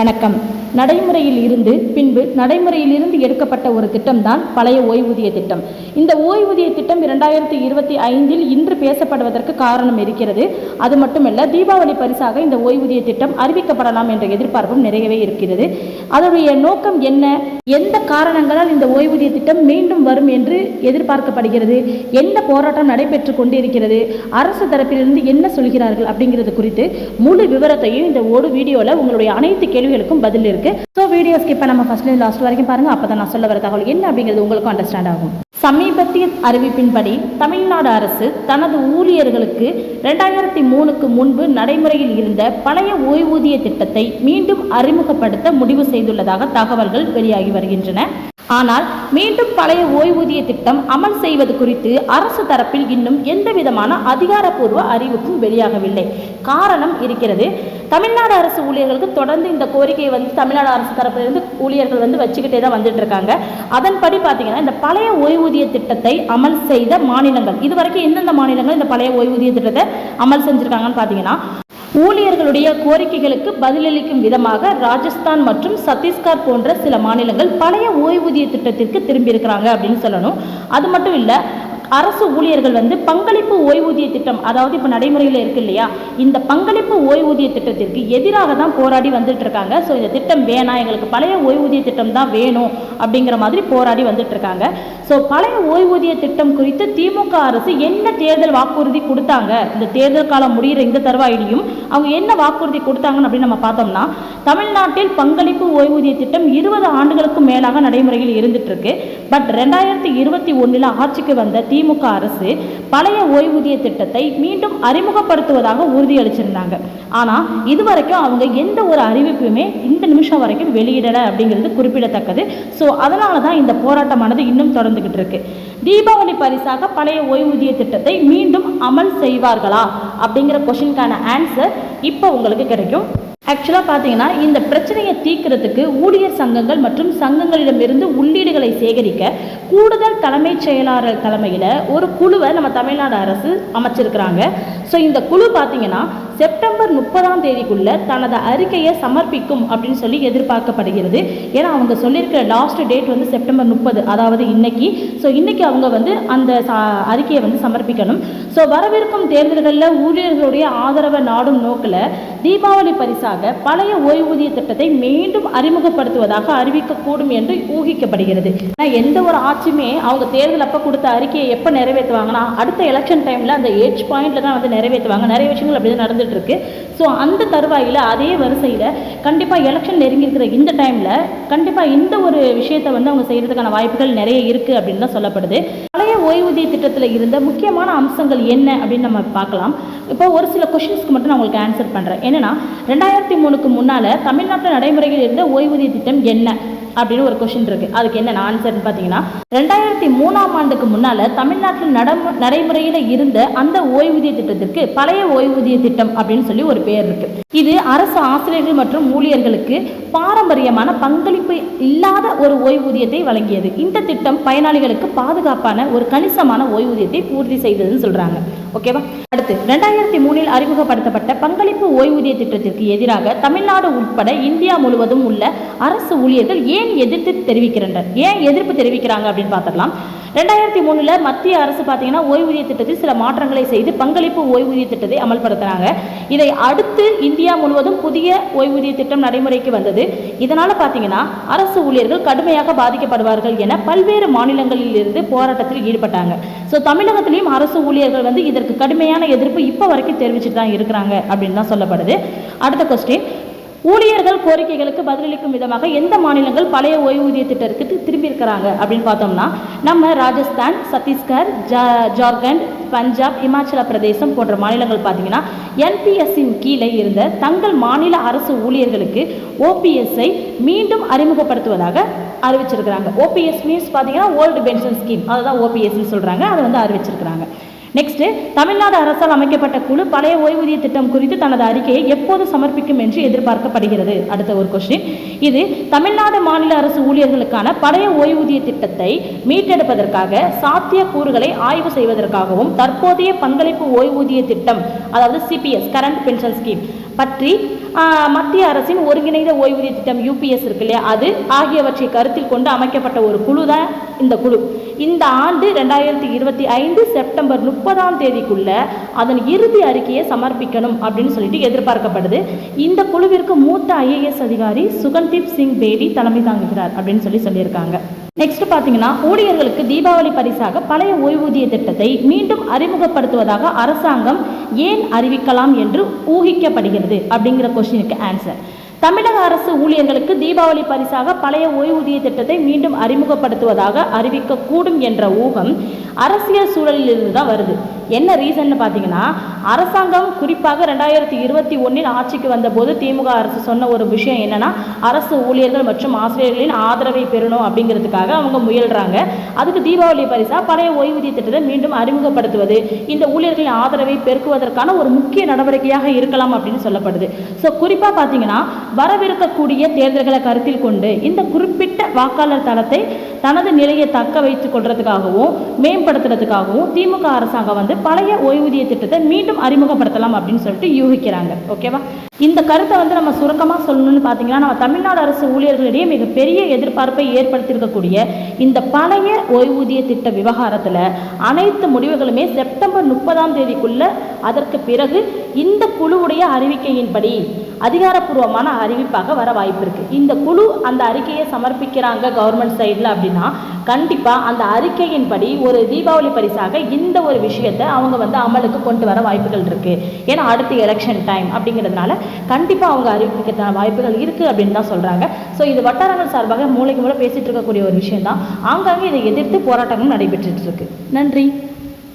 வணக்கம். நடைமுறையில் இருந்து பின்பு நடைமுறையில் இருந்து எடுக்கப்பட்ட ஒரு திட்டம்தான் பழைய ஓய்வூதிய திட்டம். இந்த ஓய்வூதிய திட்டம் இரண்டாயிரத்தி இருபத்தி ஐந்தில் இன்று பேசப்படுவதற்கு காரணம் இருக்கிறது. அது மட்டுமல்ல தீபாவளி பரிசாக இந்த ஓய்வூதிய திட்டம் அறிவிக்கப்படலாம் என்ற எதிர்பார்ப்பும் நிறையவே இருக்கிறது. அதனுடைய நோக்கம் என்ன? எந்த காரணங்களால் இந்த ஓய்வூதிய திட்டம் மீண்டும் வரும் என்று எதிர்பார்க்கப்படுகிறது? என்ன போராட்டம் நடைபெற்று கொண்டிருக்கிறது? அரசு தரப்பிலிருந்து என்ன சொல்கிறார்கள் அப்படிங்கிறது குறித்து முழு விவரத்தையும் இந்த ஒரு வீடியோவில் உங்களுடைய அனைத்து கேள்விகளுக்கும் பதில் இருக்கு. ஸோ வீடியோ ஸ்கிப் நம்ம ஃபர்ஸ்ட்ல லாஸ்ட் வரைக்கும் பாருங்க. அப்போ தான் நான் சொல்ல வர தகவல் என்ன அப்படிங்கிறது உங்களுக்கும் அண்டர்ஸ்டாண்ட் ஆகும். சமீபத்திய அறிவிப்பின்படி தமிழ்நாடு அரசு தனது ஊழியர்களுக்கு ரெண்டாயிரத்தி மூணுக்கு முன்பு நடைமுறையில் இருந்த பழைய ஓய்வூதிய திட்டத்தை மீண்டும் அறிமுகப்படுத்த முடிவு செய்துள்ளதாக தகவல்கள் வெளியாகி வருகின்றன. ஆனால் மீண்டும் பழைய ஓய்வூதிய திட்டம் அமல் செய்வது குறித்து அரசு தரப்பில் இன்னும் எந்த விதமான அதிகாரப்பூர்வ அறிவிப்பும் வெளியாகவில்லை. காரணம் இருக்கிறது. தமிழ்நாடு அரசு ஊழியர்களுக்கு தொடர்ந்து இந்த கோரிக்கையை வந்து தமிழ்நாடு அரசு தரப்பிலிருந்து ஊழியர்கள் வந்து வச்சுக்கிட்டே தான் வந்துட்டு இருக்காங்க அதன்படி பார்த்தீங்கன்னா இந்த பழைய ஓய்வூதிய திட்டத்தை அமல் செய்த மாநிலங்கள் இதுவரைக்கும் எந்தெந்த மாநிலங்கள் இந்த பழைய ஓய்வூதிய திட்டத்தை அமல் செஞ்சுருக்காங்கன்னு பார்த்தீங்கன்னா ஊழியர்களுடைய கோரிக்கைகளுக்கு பதிலளிக்கும் விதமாக ராஜஸ்தான் மற்றும் சத்தீஸ்கர் போன்ற சில மாநிலங்கள் பழைய ஓய்வூதிய திட்டத்திற்கு திரும்பியிருக்கிறாங்க அப்படின்னு சொல்லணும். அது மட்டும் இல்லை அரசு ஊழியர்கள் வந்து பங்களிப்பு ஓய்வூதிய திட்டம் அதாவது இப்போ நடைமுறையில் இருக்கு இல்லையா இந்த பங்களிப்பு ஓய்வூதிய திட்டத்திற்கு எதிராக தான் போராடி வந்துட்டு இருக்காங்க. ஸோ இந்த திட்டம் வேணாம் எங்களுக்கு பழைய ஓய்வூதிய திட்டம் தான் வேணும் அப்படிங்கிற மாதிரி போராடி வந்துட்டு இருக்காங்க. ஸோ பழைய ஓய்வூதிய திட்டம் குறித்து திமுக அரசு என்ன தேர்தல் வாக்குறுதி கொடுத்தாங்க? இந்த தேர்தல் காலம் முடிகிற இந்த தருவாயிலையும் அவங்க என்ன வாக்குறுதி கொடுத்தாங்கன்னு அப்படின்னு நம்ம பார்த்தோம்னா தமிழ்நாட்டில் பங்களிப்பு ஓய்வூதிய திட்டம் இருபது ஆண்டுகளுக்கும் மேலாக நடைமுறையில் இருந்துட்டு இருக்கு. பட் ரெண்டாயிரத்தி இருபத்தி ஒன்றில் ஆட்சிக்கு வந்த திமுக அரசு பழைய ஓய்வூதிய திட்டத்தை மீண்டும் அறிமுகப்படுத்துவதாக உறுதியளிச்சிருந்தாங்க. ஆனால் இதுவரைக்கும் அவங்க எந்த ஒரு அறிவிப்புமே இந்த நிமிஷம் வரைக்கும் வெளியிடலை அப்படிங்கிறது குறிப்பிடத்தக்கது. ஸோ அதனால தான் இந்த போராட்டமானது இன்னும் தொடர்ந்துகிட்டு இருக்கு. தீபாவளி பரிசாக பழைய ஓய்வூதிய திட்டத்தை மீண்டும் அமல் செய்வார்களா அப்படிங்கிற கொஷினுக்கான ஆன்சர் இப்போ உங்களுக்கு கிடைக்கும். ஆக்சுவலாக பார்த்தீங்கன்னா இந்த பிரச்சனையை தீர்க்கிறதுக்கு ஊழியர் சங்கங்கள் மற்றும் சங்கங்களிடமிருந்து உள்ளீடுகளை சேகரிக்க கூடுதல் தலைமைச் செயலாளர் தலைமையில் ஒரு குழுவை நம்ம தமிழ்நாடு அரசு அமைச்சிருக்கிறாங்க. ஸோ இந்த குழு பார்த்தீங்கன்னா செப்டம்பர் முப்பதாம் தேதிக்குள்ள தனது அறிக்கையை சமர்ப்பிக்கும் அப்படின்னு சொல்லி எதிர்பார்க்கப்படுகிறது. ஏன்னா அவங்க சொல்லியிருக்கிற லாஸ்ட் டேட் வந்து செப்டம்பர் முப்பது அதாவது இன்னைக்கு. ஸோ இன்னைக்கு அவங்க வந்து அந்த அறிக்கையை வந்து சமர்ப்பிக்கணும். ஸோ வரவிருக்கும் தேர்தல்களில் ஊழியர்களுடைய ஆதரவை நாடும் நோக்கில் தீபாவளி பரிசாக பழைய ஓய்வூதிய திட்டத்தை மீண்டும் அறிமுகப்படுத்துவதாக அறிவிக்கக்கூடும் என்று ஊகிக்கப்படுகிறது. ஆனால் எந்த ஒரு ஆட்சியுமே அவங்க தேர்தல் அப்போ கொடுத்த அறிக்கையை எப்போ நிறைவேற்றுவாங்கன்னா அடுத்த எலெக்ஷன் டைமில் அந்த ஏஜ் பாயிண்ட்ல தான் வந்து நிறைவேற்றுவாங்க. நிறைய விஷயங்கள் அப்படி தான் நடந்துட்டு இருக்கு. ஸோ அந்த தருவாயில் அதே வரிசையில் கண்டிப்பாக எலெக்ஷன் நெருங்கி இருக்கிற இந்த டைமில் கண்டிப்பாக இந்த ஒரு விஷயத்தை வந்து அவங்க செய்கிறதுக்கான வாய்ப்புகள் நிறைய இருக்குது அப்படின்னு தான் சொல்லப்படுது. பழைய ஓய்வூதிய திட்டத்தில் இருந்த முக்கியமான அம்சங்கள் என்ன அப்படின்னு நம்ம பார்க்கலாம். இப்போ ஒரு சில கொஷின்ஸ்க்கு மட்டும் நான் உங்களுக்கு ஆன்சர் பண்ணுறேன் என்னன்னா ரெண்டாயிரத்தி மூணுக்கு முன்னால் தமிழ்நாட்டில் நடைமுறையில் இருந்த ஓய்வூதிய திட்டம் என்ன? அப்படின்னு ஒரு கொஷின் இருக்கு. அதுக்கு என்ன ஆன்சர்னு பார்த்தீங்கன்னா ரெண்டாயிரத்தி மூணாம் ஆண்டுக்கு முன்னால் தமிழ்நாட்டில் நடமு நடைமுறையில் இருந்த அந்த ஓய்வூதிய திட்டத்திற்கு பழைய ஓய்வூதிய திட்டம் அப்படின்னு சொல்லி ஒரு பேர் இருக்கு. இது அரசு ஆசிரியர்கள் மற்றும் ஊழியர்களுக்கு பாரம்பரியமான பங்களிப்பு இல்லாத ஒரு ஓய்வூதியத்தை வழங்கியது. இந்த திட்டம் பயனாளிகளுக்கு பாதுகாப்பான ஒரு கணிசமான ஓய்வூதியத்தை பூர்த்தி செய்ததுன்னு சொல்றாங்க. ஓகேவா அடுத்து ரெண்டாயிரத்தி மூணில் அறிமுகப்படுத்தப்பட்ட பங்களிப்பு ஓய்வூதிய திட்டத்திற்கு எதிராக தமிழ்நாடு உட்பட இந்தியா முழுவதும் உள்ள அரசு ஊழியர்கள் ஏன் எதிர்த்து தெரிவிக்கின்றனர் ஏன் எதிர்ப்பு தெரிவிக்கிறாங்க அப்படின்னு பார்த்துக்கலாம் ரெண்டாயிரத்தி மூணில் மத்திய அரசு பார்த்தீங்கன்னா ஓய்வூதிய திட்டத்தில் சில மாற்றங்களை செய்து பங்களிப்பு ஓய்வூதிய திட்டத்தை அமல்படுத்தினாங்க இதை அடுத்து இந்தியா முழுவதும் புதிய ஓய்வூதிய திட்டம் நடைமுறைக்கு வந்தது. இதனால் பார்த்தீங்கன்னா அரசு ஊழியர்கள் கடுமையாக பாதிக்கப்படுவார்கள் என பல்வேறு மாநிலங்களில் இருந்து போராட்டத்தில் ஈடுபட்டாங்க. ஸோ தமிழகத்திலையும் அரசு ஊழியர்கள் வந்து இதற்கு கடுமையான எதிர்ப்பு இப்போ வரைக்கும் தெரிவிச்சுட்டு தான் இருக்கிறாங்க அப்படின்னு தான் சொல்லப்படுது. அடுத்த கொஸ்டின் ஊழியர்கள் கோரிக்கைகளுக்கு பதிலளிக்கும் விதமாக எந்த மாநிலங்கள் பழைய ஓய்வூதிய திட்டத்திற்கு திரும்பி இருக்கிறாங்க அப்படின்னு பார்த்தோம்னா நம்ம ராஜஸ்தான் சத்தீஸ்கர் ஜா ஜார்க்கண்ட் பஞ்சாப் இமாச்சல பிரதேசம் போன்ற மாநிலங்கள் பார்த்தீங்கன்னா என்பிஎஸ்ஸின் கீழே இருந்த தங்கள் மாநில அரசு ஊழியர்களுக்கு ஓபிஎஸ்ஐ மீண்டும் அறிமுகப்படுத்துவதாக அறிவிச்சிருக்கிறாங்க. ஓபிஎஸ் மீன்ஸ் பார்த்தீங்கன்னா ஓல்டு பென்ஷன் ஸ்கீம் அதுதான் ஓபிஎஸ்ன்னு சொல்கிறாங்க அதை வந்து அறிவிச்சிருக்கிறாங்க. நெக்ஸ்ட் தமிழ்நாடு அரசால் அமைக்கப்பட்ட குழு பழைய ஓய்வூதிய திட்டம் குறித்து தனது அறிக்கையை எப்போது சமர்ப்பிக்கும் என்று எதிர்பார்க்கப்படுகிறது. அடுத்த ஒரு கொஸ்டின் இது தமிழ்நாடு மாநில அரசு ஊழியர்களுக்கான பழைய ஓய்வூதிய திட்டத்தை மீட்டெடுப்பதற்காக சாத்திய கூறுகளை ஆய்வு செய்வதற்காகவும் தற்போதைய பங்களிப்பு ஓய்வூதிய திட்டம் அதாவது சிபிஎஸ் கரண்ட் பென்ஷன் ஸ்கீம் பற்றி மத்திய அரசின் ஒருங்கிணைந்த ஓய்வூதிய திட்டம் யூபிஎஸ் இருக்கு இல்லையா? அது ஆகியவற்றை கருத்தில் கொண்டு அமைக்கப்பட்ட ஒரு குழு தான் இந்த குழு. இந்த ஆண்டு ரெண்டாயிரத்தி இருபத்தி ஐந்து செப்டம்பர் முப்பதாம் தேதிக்குள்ள அதன் இறுதி அறிக்கையை சமர்ப்பிக்கணும் அப்படின்னு சொல்லிட்டு எதிர்பார்க்கப்படுது. இந்த குழுவிற்கு மூத்த ஐஏஎஸ் அதிகாரி சுகன்தீப் சிங் பேடி தலைமை தாங்குகிறார் அப்படின்னு சொல்லி சொல்லியிருக்காங்க. நெக்ஸ்ட் பார்த்தீங்கன்னா ஊழியர்களுக்கு தீபாவளி பரிசாக பழைய ஓய்வூதிய திட்டத்தை மீண்டும் அறிமுகப்படுத்துவதாக அரசாங்கம் ஏன் அறிவிக்கலாம் என்று ஊகிக்கப்படுகிறது அப்படிங்கிற கொஸ்டினுக்கு ஆன்சர் தமிழக அரசு ஊழியர்களுக்கு தீபாவளி பரிசாக பழைய ஓய்வூதிய திட்டத்தை மீண்டும் அறிமுகப்படுத்துவதாக அறிவிக்கக்கூடும் என்ற ஊகம் அரசியல் சூழலிலிருந்து தான் வருது. என்ன ரீசன்னு பார்த்தீங்கன்னா அரசாங்கம் குறிப்பாக ரெண்டாயிரத்தி இருபத்தி ஒன்றில் ஆட்சிக்கு வந்தபோது திமுக அரசு சொன்ன ஒரு விஷயம் என்னன்னா அரசு ஊழியர்கள் மற்றும் ஆசிரியர்களின் ஆதரவை பெறணும் அப்படிங்கிறதுக்காக அவங்க முயல்றாங்க. அதுக்கு தீபாவளி பரிசா பழைய ஓய்வூதிய திட்டத்தை மீண்டும் அறிமுகப்படுத்துவது இந்த ஊழியர்களின் ஆதரவை பெருக்குவதற்கான ஒரு முக்கிய நடவடிக்கையாக இருக்கலாம் அப்படின்னு சொல்லப்படுது. ஸோ குறிப்பாக பார்த்தீங்கன்னா வரவிருக்கக்கூடிய தேர்தல்களை கருத்தில் கொண்டு இந்த குறிப்பிட்ட வாக்காளர் தளத்தை தனது நிலையை தக்க வைத்துக் கொள்றதுக்காகவும் மேம்படுத்துறதுக்காகவும் திமுக அரசாங்கம் வந்து பழைய ஓய்வூதிய திட்டத்தை மீண்டும் அறிமுகப்படுத்தலாம் அப்படின்னு சொல்லிட்டு யூகிக்கிறாங்க. ஓகேவா இந்த கருத்தை வந்து நம்ம சுருக்கமாக சொல்லணும்னு பார்த்தீங்கன்னா நம்ம தமிழ்நாடு அரசு ஊழியர்களிடையே மிகப்பெரிய எதிர்பார்ப்பை ஏற்படுத்தியிருக்கக்கூடிய இந்த பழைய ஓய்வூதிய திட்ட விவகாரத்தில் அனைத்து முடிவுகளுமே செப்டம்பர் முப்பதாம் தேதிக்குள்ள அதற்கு பிறகு இந்த குழுவுடைய அறிவிக்கையின்படி அதிகாரப்பூர்வமான அறிவிப்பாக வர வாய்ப்பு இருக்கு. இந்த குழு அந்த அறிக்கையை சமர்ப்பிக்கிறாங்க கவர்மெண்ட் சைடில் அப்படின்னா கண்டிப்பாக அந்த அறிக்கையின்படி ஒரு தீபாவளி பரிசாக இந்த ஒரு விஷயத்தை அவங்க வந்து அமலுக்கு கொண்டு வர வாய்ப்புகள் இருக்கு. ஏன்னா அடுத்து எலெக்ஷன் டைம் அப்படிங்கிறதுனால கண்டிப்பாக அவங்க அறிவிக்கிறதுக்கான வாய்ப்புகள் இருக்கு அப்படின்னு தான் சொல்கிறாங்க ஸோ இது வட்டாரங்கள் சார்பாக மூளைக்கு மூளை பேசிட்டு இருக்கக்கூடிய ஒரு விஷயம் தான் ஆங்காங்கே இதை எதிர்த்து போராட்டங்களும் நடைபெற்றுட்டு இருக்கு. நன்றி.